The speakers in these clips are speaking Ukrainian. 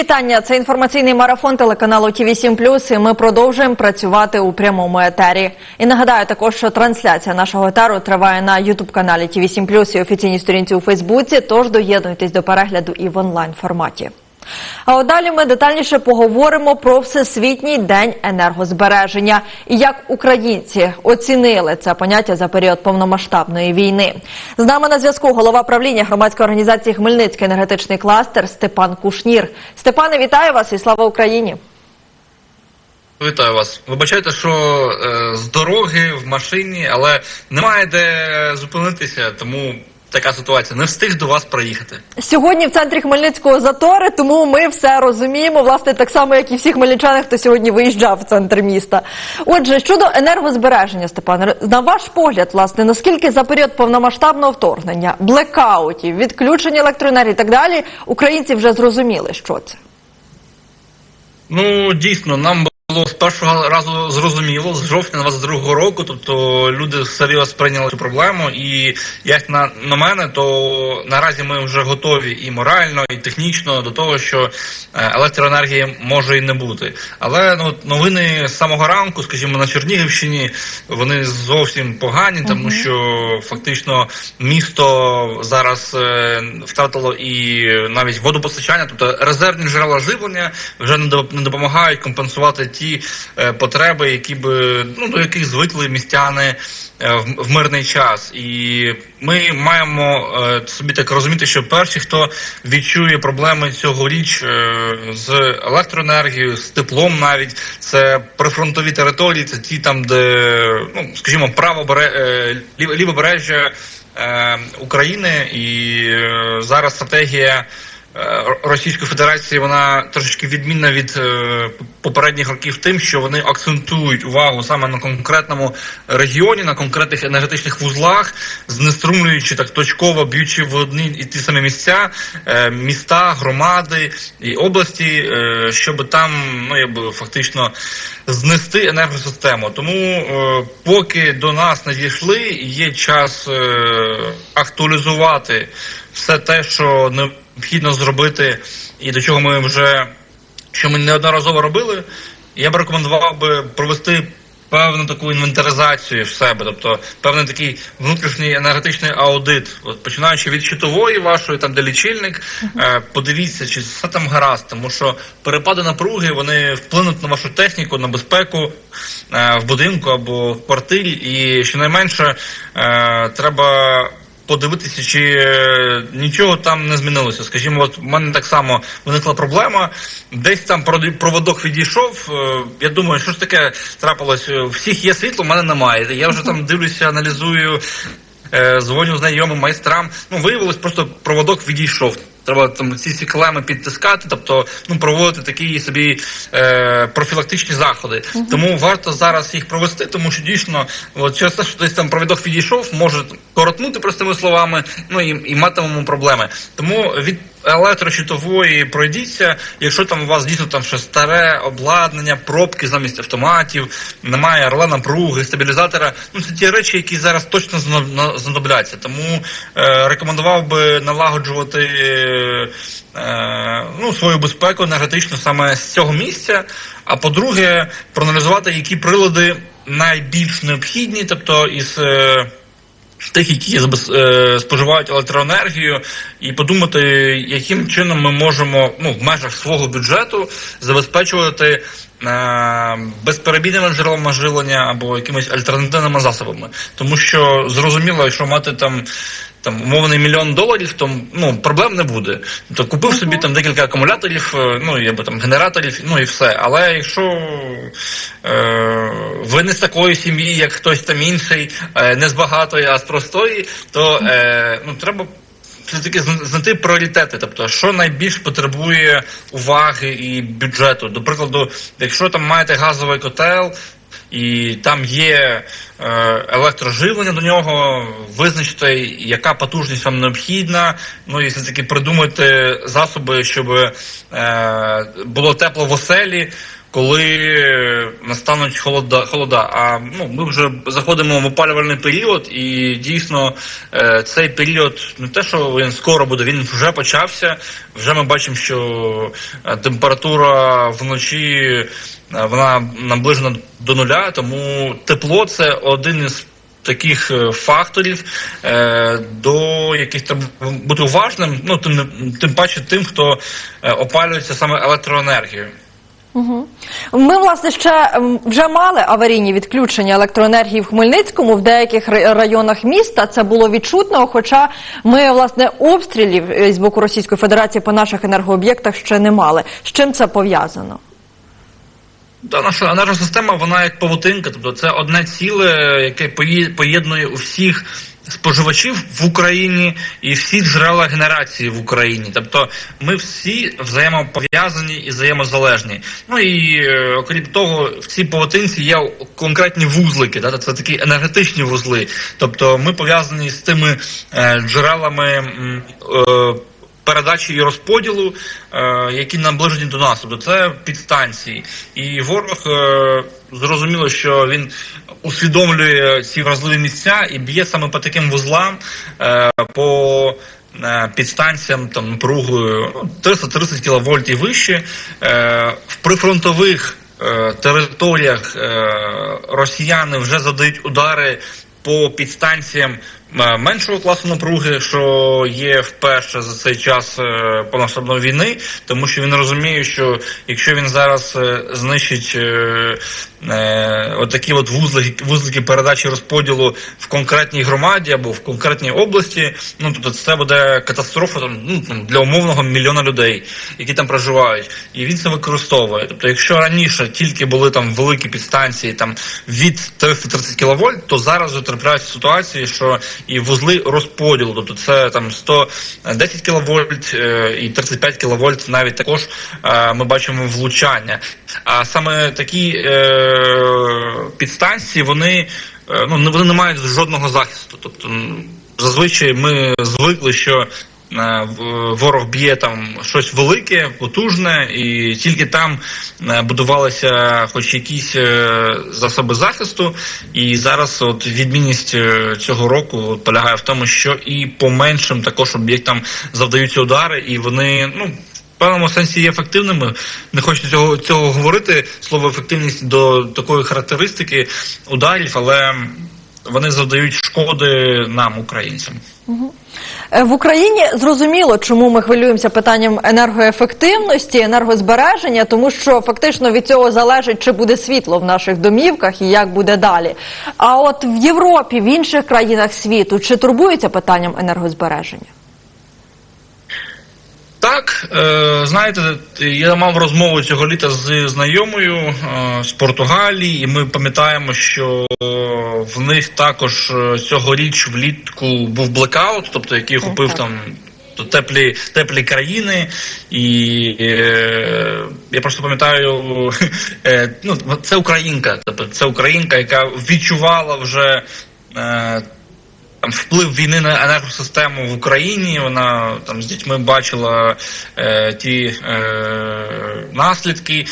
вітання. Це інформаційний марафон телеканалу ТІВІ 7 І ми продовжуємо працювати у прямому етері. І нагадаю також, що трансляція нашого етеру триває на ютуб каналі ТІВІ 7 і офіційній сторінці у Фейсбуці. Тож доєднуйтесь до перегляду і в онлайн форматі. А от далі ми детальніше поговоримо про всесвітній день енергозбереження і як українці оцінили це поняття за період повномасштабної війни. З нами на зв'язку голова правління громадської організації Хмельницький енергетичний кластер Степан Кушнір. Степане, вітаю вас і слава Україні! Вітаю вас. Вибачайте, що е, з дороги в машині, але немає де зупинитися, тому така ситуація. Не встиг до вас проїхати. Сьогодні в центрі Хмельницького затори, тому ми все розуміємо. Власне, так само, як і всі хмельничани, хто сьогодні виїжджав в центр міста. Отже, щодо енергозбереження, Степан, на ваш погляд, власне, наскільки за період повномасштабного вторгнення, блекаутів, відключення електроенергії і так далі, українці вже зрозуміли, що це. Ну дійсно, нам було з першого разу зрозуміло з жовтня 22-го року. Тобто люди серйозно сприйняли цю проблему, і як на, на мене, то наразі ми вже готові і морально, і технічно до того, що е, електроенергії може і не бути. Але ну новини з самого ранку, скажімо, на Чернігівщині, вони зовсім погані, тому що фактично місто зараз е, втратило і навіть водопостачання, тобто резервні джерела живлення вже не допомагають компенсувати ті е, потреби, які би ну до яких звикли містяни е, в, мирний час. І ми маємо е, собі так розуміти, що перші, хто відчує проблеми цьогоріч з електроенергією, з теплом, навіть це прифронтові території, це ті там, де ну скажімо, право бере лівобережжя України, і зараз стратегія. Російської Федерації вона трошечки відмінна від попередніх років тим, що вони акцентують увагу саме на конкретному регіоні, на конкретних енергетичних вузлах, знеструмлюючи так точково, б'ючи в одні і ті самі місця, е, міста, громади і області, е, щоб там ну якби фактично знести енергосистему. Тому е, поки до нас не дійшли, є час актуалізувати все те, що необхідно зробити, і до чого ми вже що ми неодноразово робили. Я б рекомендував би провести певну таку інвентаризацію в себе, тобто певний такий внутрішній енергетичний аудит. От починаючи від щитової вашої, там де лічильник, е, подивіться, чи все там гаразд, тому що перепади напруги вони вплинуть на вашу техніку, на безпеку е, в будинку або в квартирі, і щонайменше е, треба подивитися, чи е, нічого там не змінилося. Скажімо, от в мене так само виникла проблема. Десь там проводок відійшов. е, Я думаю, що ж таке трапилось? Е, У всіх є світло, в мене немає. Я вже там дивлюся, аналізую, дзвоню знайомим майстрам. Ну, виявилось, просто проводок відійшов. Треба там ці реклами підтискати, тобто ну проводити такі собі е, профілактичні заходи. Тому варто зараз їх провести, тому що дійсно, от через те, що десь там провідок відійшов, може коротнути простими словами, ну і, і матимемо проблеми. Тому від електрощитової пройдіться, якщо там у вас дійсно там ще старе обладнання, пробки замість автоматів, немає рела напруги, стабілізатора. Ну це ті речі, які зараз точно знадобляться. Тому е, рекомендував би налагоджувати е, ну, свою безпеку енергетичну саме з цього місця. А по-друге, проаналізувати, які прилади найбільш необхідні, тобто із. Е, тих, які е, споживають електроенергію, і подумати, яким чином ми можемо ну, в межах свого бюджету забезпечувати е, безперебійними джерелами живлення або якимись альтернативними засобами. Тому що зрозуміло, якщо мати там. Там умовний мільйон доларів, то ну проблем не буде. То купив собі там декілька акумуляторів, е, ну або там генераторів, ну і все. Але якщо е, ви не з такої сім'ї, як хтось там інший, е, не з багатої, а з простої, то е, ну треба все-таки зна- знайти пріоритети, тобто що найбільш потребує уваги і бюджету. До прикладу, якщо там маєте газовий котел. І там є е, електроживлення до нього, визначте, яка потужність вам необхідна. Ну і все таки придумайте засоби, щоб е, було тепло в оселі. Коли настануть холода, холода. А ну, ми вже заходимо в опалювальний період, і дійсно е, цей період не те, що він скоро буде, він вже почався. Вже ми бачимо, що е, температура вночі е, вона наближена до нуля, тому тепло це один із таких е, факторів, е, до яких треба бути уважним. Ну тим тим паче тим, хто е, опалюється саме електроенергією. Ми, власне, ще вже мали аварійні відключення електроенергії в Хмельницькому в деяких районах міста. Це було відчутно. Хоча ми, власне, обстрілів е, з боку Російської Федерації по наших енергооб'єктах ще не мали. З чим це пов'язано? Та наша енергосистема, вона як павутинка, тобто це одне ціле, яке поєднує усіх споживачів в Україні і всі джерела генерації в Україні. Тобто ми всі взаємопов'язані і взаємозалежні. Ну і е, окрім того, в цій полотинці є конкретні вузлики, да, це такі енергетичні вузли. Тобто ми пов'язані з тими е, джерелами. е, передачі і розподілу, е, які наближені до нас. Тобто це підстанції. І ворог е, зрозуміло, що він усвідомлює ці вразливі місця і б'є саме по таким вузлам, е, по підстанціям там напругою ну, 330 кВт і вище. В прифронтових територіях росіяни вже задають удари по підстанціям меншого класу напруги, що є вперше за цей час е, повномасштабної війни, тому що він розуміє, що якщо він зараз е, знищить е, е, отакі от вузлики, вузлики передачі розподілу в конкретній громаді або в конкретній області, ну тобто це буде катастрофа там, ну, для умовного мільйона людей, які там проживають, і він це використовує. Тобто, якщо раніше тільки були там великі підстанції там від 330 кВт, то зараз вже трапляються ситуації, що і вузли розподілу, тобто це там 110 кВт е, і 35 кВт навіть також е, ми бачимо влучання. А саме такі е, підстанції, вони е, ну вони не мають жодного захисту. Тобто зазвичай ми звикли, що е, ворог б'є там щось велике, потужне, і тільки там е, будувалися хоч якісь е, засоби захисту. І зараз от відмінність е, цього року полягає в тому, що і по меншим також об'єктам завдаються удари, і вони ну. В певному сенсі є ефективними. Не хочу цього цього говорити. Слово ефективність до такої характеристики ударів, але вони завдають шкоди нам, українцям. Е, В Україні зрозуміло, чому ми хвилюємося питанням енергоефективності, енергозбереження, тому що фактично від цього залежить, чи буде світло в наших домівках і як буде далі. А от в Європі, в інших країнах світу, чи турбуються питанням енергозбереження? Так, е, знаєте, я мав розмову цього літа з знайомою е, з Португалії, і ми пам'ятаємо, що в них також е, цьогоріч влітку був блекаут, тобто який охопив там теплі, теплі країни, і е, я просто пам'ятаю, е, ну це українка, тобто це українка, яка відчувала вже. Е, там вплив війни на енергосистему в Україні. Вона там з дітьми бачила е, ті е, наслідки.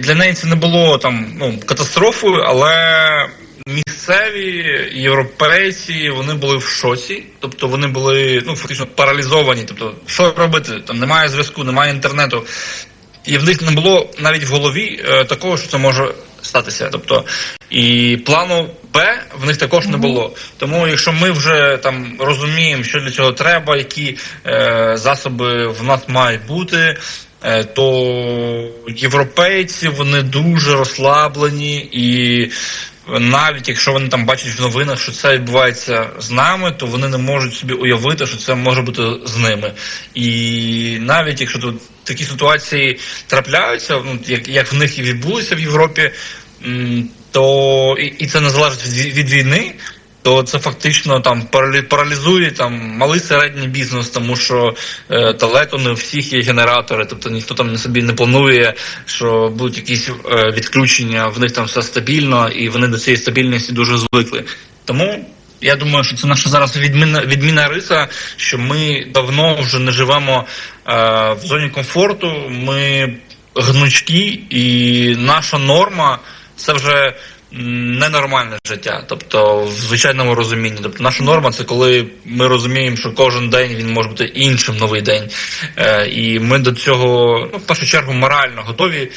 Для неї це не було там ну катастрофою, але місцеві європейці вони були в шоці, тобто вони були ну фактично паралізовані. Тобто, що робити? Там немає зв'язку, немає інтернету. І в них не було навіть в голові е, такого, що це може статися. Тобто, і плану Б в них також не було. Тому, якщо ми вже там розуміємо, що для цього треба, які е, засоби в нас мають бути. е, То європейці вони дуже розслаблені, і навіть якщо вони там бачать в новинах, що це відбувається з нами, то вони не можуть собі уявити, що це може бути з ними. І навіть якщо тут такі ситуації трапляються, ну як, як в них і відбулися в Європі, то і, і це не залежить від, від війни. То це фактично там паралі- паралізує там малий середній бізнес, тому що е, далеко не у всіх є генератори, тобто ніхто там собі не планує, що будуть якісь е, відключення, в них там все стабільно, і вони до цієї стабільності дуже звикли. Тому я думаю, що це наша зараз відмінна відмінна риса, що ми давно вже не живемо е, в зоні комфорту. Ми гнучкі, і наша норма це вже ненормальне життя, тобто в звичайному розумінні. Тобто наша норма це коли ми розуміємо, що кожен день він може бути іншим новий день. Е, і ми до цього, ну, в першу чергу, морально готові.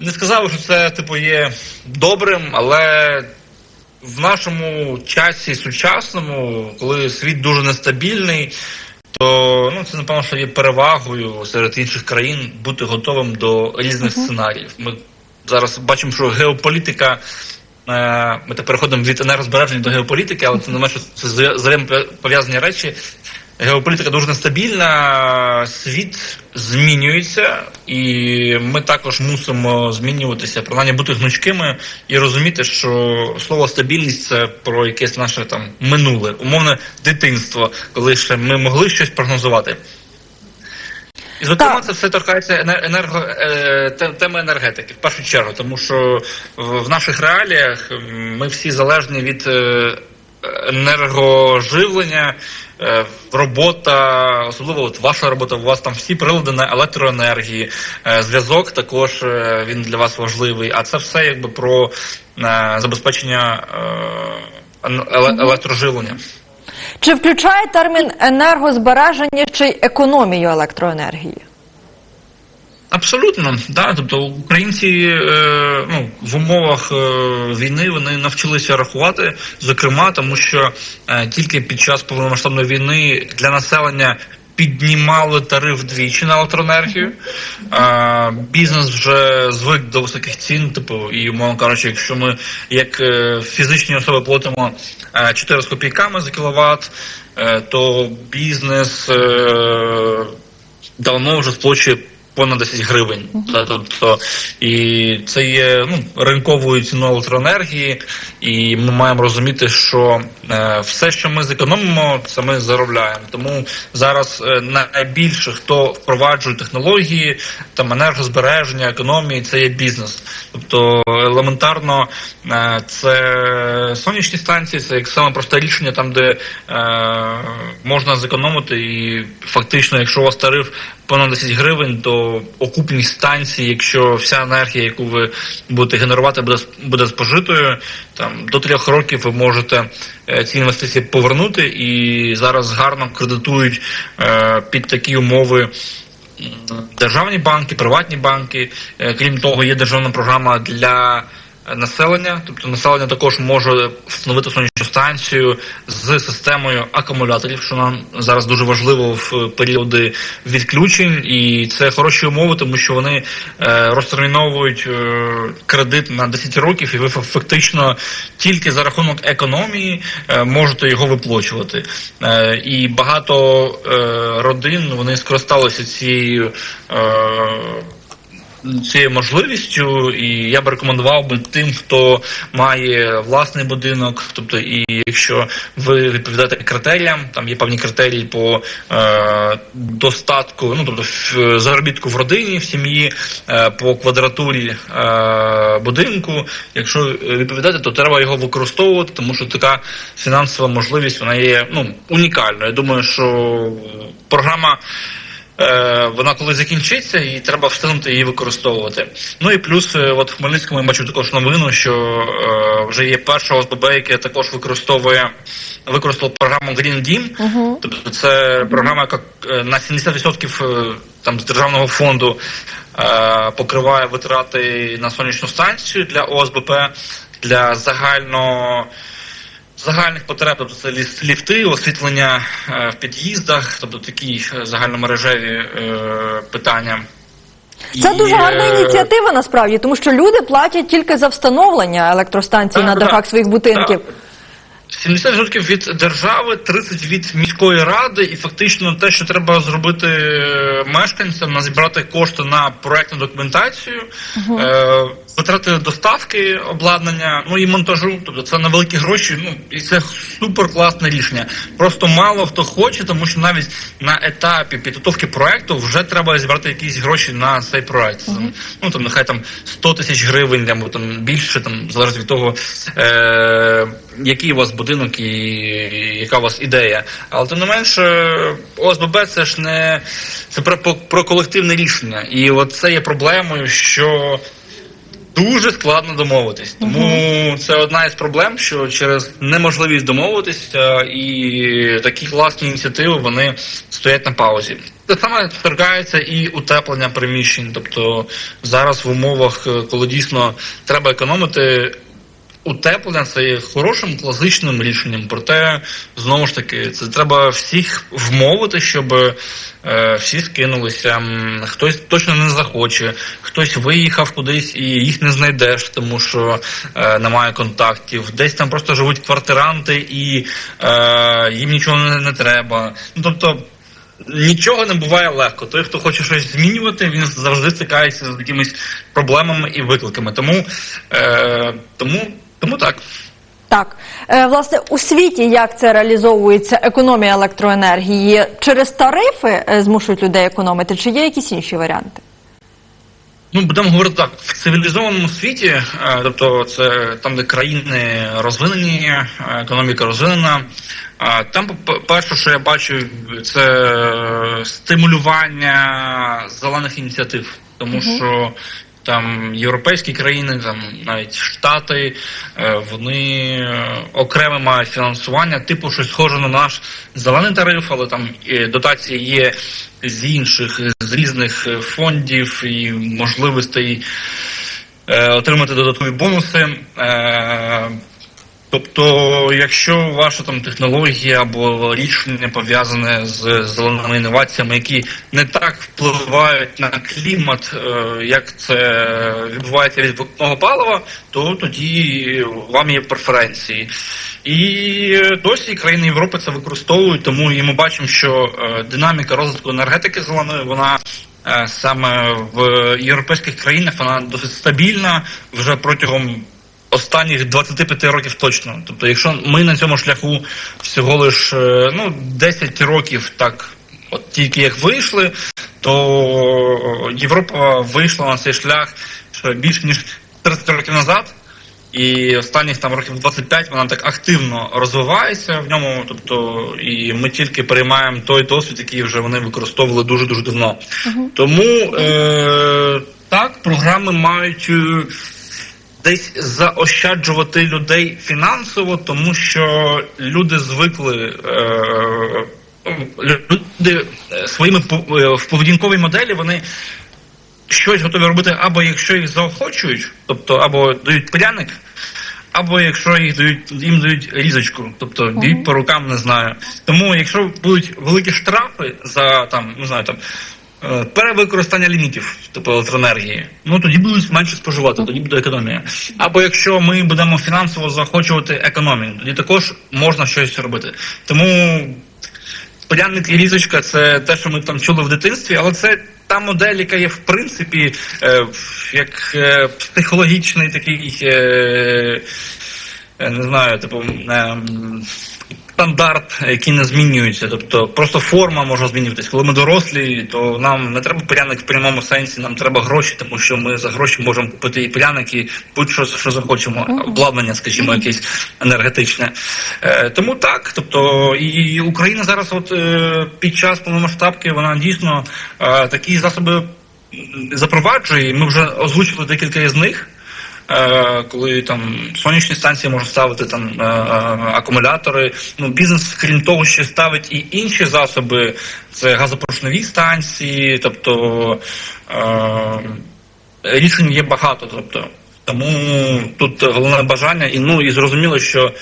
Не сказав, що це типу є добрим, але в нашому часі сучасному, коли світ дуже нестабільний, то ну це напевно що є перевагою серед інших країн бути готовим до різних сценаріїв. Ми зараз бачимо, що геополітика. е, Ми так переходимо від енергозбереження до геополітики, але це не менше це вза- взаємопов'язані речі. Геополітика дуже нестабільна, світ змінюється, і ми також мусимо змінюватися, принаймні бути гнучкими і розуміти, що слово стабільність це про якесь наше там минуле, умовне дитинство, коли ще ми могли щось прогнозувати. І зокрема, Так. це все торкається енерго е, теми енергетики в першу чергу, тому що в, наших реаліях ми всі залежні від е, енергоживлення, е, робота, особливо от ваша робота, у вас там всі прилади на електроенергії, зв'язок також він для вас важливий. А це все якби про забезпечення ен- еле- електроживлення. Чи включає термін енергозбереження й економію електроенергії? Абсолютно, да. Тобто українці е, ну, в умовах е, війни вони навчилися рахувати, зокрема, тому що е, тільки під час повномасштабної війни для населення піднімали тариф двічі на електроенергію. А, бізнес вже звик до високих цін. Типу, і умовно кажучи, якщо ми як е, фізичні особи платимо е, 4 з копійками за кіловат, е, то бізнес е, давно вже сплачує понад 10 гривень. Та, Тобто, і це є ну, ринковою ціною електроенергії, і ми маємо розуміти, що е, все, що ми зекономимо, це ми заробляємо. Тому зараз е, найбільше хто впроваджує технології, там енергозбереження, економії, це є бізнес. Тобто елементарно е, це сонячні станції, це як саме просте рішення, там де е, можна зекономити, і фактично, якщо у вас тариф понад 10 гривень, то окупність станції, якщо вся енергія, яку ви будете генерувати, буде буде спожитою, там до трьох років ви можете е, ці інвестиції повернути, і зараз гарно кредитують е, під такі умови. Державні банки, приватні банки, Е, крім того, є державна програма для е, населення, тобто населення також може встановити сонячну станцію з системою акумуляторів, що нам зараз дуже важливо в періоди відключень, і це хороші умови, тому що вони е, розтерміновують е, кредит на 10 років, і ви фа- фактично тільки за рахунок економії е, можете його виплачувати. І багато родин вони скористалися цією. Цією можливістю, і я б рекомендував би тим, хто має власний будинок, тобто, і якщо ви відповідаєте критеріям, там є певні критерії по е, достатку, ну тобто в заробітку в родині, в сім'ї, е, по квадратурі е, будинку. Якщо відповідати, то треба його використовувати, тому що така фінансова можливість вона є ну унікальною. Я думаю, що програма. Е, вона коли закінчиться, і треба встигнути її використовувати. Ну і плюс, е, от в Хмельницькому я бачу також новину, що е, вже є перша ОСББ, яке також використовує використала програму Green Dім. Тобто це програма, яка на 70% е, там з державного фонду покриває витрати на сонячну станцію для ОСББ для загального загальних потреб, тобто це ліфти, освітлення е, в під'їздах, тобто такі е, загальномережеві е, питання. Це І, дуже гарна ініціатива насправді, тому що люди платять тільки за встановлення електростанцій Так, на так, дахах своїх будинків. так. 70% від держави, 30% від міської ради, і фактично те, що треба зробити мешканцям, назбирати кошти на проектну документацію. Е, витрати доставки обладнання, ну і монтажу. Тобто це на великі гроші. Ну і це супер класне рішення. Просто мало хто хоче, тому що навіть на етапі підготовки проекту вже треба зібрати якісь гроші на цей проект. Там, Ну там нехай там 100 тисяч гривень, або там більше, там залежить від того, е- який у вас будинок і яка у вас ідея. Але тим не менше, ОСББ це ж не це про, про колективне рішення. І от це є проблемою, що дуже складно домовитись. Тому це одна із проблем, що через неможливість домовитися і такі класні ініціативи вони стоять на паузі. Те саме торкається і утеплення приміщень. Тобто зараз в умовах, е, коли дійсно треба економити. Утеплення це є хорошим класичним рішенням. Проте знову ж таки це треба всіх вмовити, щоб е, всі скинулися. Хтось точно не захоче, хтось виїхав кудись і їх не знайдеш, тому що е, немає контактів. Десь там просто живуть квартиранти і е, їм нічого не, не треба. Ну тобто. Нічого не буває легко. Той, хто хоче щось змінювати, він завжди стикається з якимись проблемами і викликами. Тому, е, тому, тому так. Так, Е, власне, у світі як це реалізовується економія електроенергії через тарифи е, змушують людей економити, чи є якісь інші варіанти? Ну, будемо говорити так, в цивілізованому світі, е, тобто це там, де країни розвинені, економіка розвинена. Там, перше, що я бачу, це стимулювання зелених ініціатив, тому що там європейські країни, там навіть штати, е, вони окремо окреме мають фінансування, типу щось схоже на наш зелений тариф, але там е, дотації є з інших, з різних е, фондів і можливостей е, отримати додаткові бонуси. Тобто, якщо ваша там технологія або рішення пов'язане з зеленими інноваціями, які не так впливають на клімат, е, як це відбувається від викопного палива, то тоді вам є преференції. І досі країни Європи це використовують, тому і ми бачимо, що е, динаміка розвитку енергетики зеленої вона е, саме в європейських країнах вона досить стабільна вже протягом останніх 25 років точно. Тобто, якщо ми на цьому шляху всього лиш е, ну 10 років так, от тільки як вийшли, то Європа вийшла на цей шлях ще більше ніж 30 років назад. І останніх там років 25 вона так активно розвивається в ньому. Тобто, і ми тільки переймаємо той досвід, який вже вони використовували дуже дуже давно. Тому е, так, програми мають. Десь заощаджувати людей фінансово, тому що люди звикли е, люди е, своїми е, в поведінковій моделі вони щось готові робити, або якщо їх заохочують, тобто або дають пряник, або якщо їх дають їм дають різочку, тобто б'ють по рукам, не знаю. Тому якщо будуть великі штрафи за там, не знаю, там. Е, Перевикористання лімітів, тобто електроенергії, ну тоді будуть менше споживати, тоді буде економія. Або якщо ми будемо фінансово заохочувати економію, тоді також можна щось робити. Тому Пряник і різочка це те, що ми там чули в дитинстві, але це та модель, яка є в принципі е, як е, психологічний такий, е, е, не знаю, типу. Е, Стандарт, який не змінюється, тобто просто форма може змінюватись. Коли ми дорослі, то нам не треба пряник в прямому сенсі, нам треба гроші, тому що ми за гроші можемо купити і пряник, і будь-що що захочемо, обладнання, скажімо, якесь енергетичне. Е, тому так, тобто і Україна зараз, от е, під час повномасштабки, вона дійсно е, такі засоби запроваджує. Ми вже озвучили декілька із них. Е, коли там сонячні станції можуть ставити там е, е, акумулятори. Ну бізнес, крім того, ще ставить і інші засоби, це газопоршневі станції, тобто рішень є багато. Тобто, тому тут головне бажання, і ну і зрозуміло, що.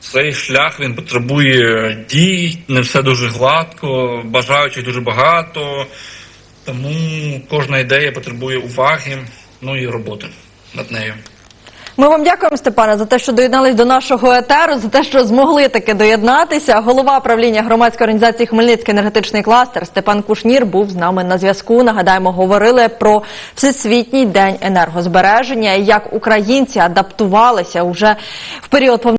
Цей шлях він потребує дій, не все дуже гладко, бажаючих дуже багато. Тому кожна ідея потребує уваги, ну і роботи над нею. Ми вам дякуємо, Степане, за те, що доєднались до нашого етеру, за те, що змогли таки доєднатися. Голова правління громадської організації Хмельницький енергетичний кластер Степан Кушнір був з нами на зв'язку. Нагадаємо, говорили про всесвітній день енергозбереження і як українці адаптувалися уже в період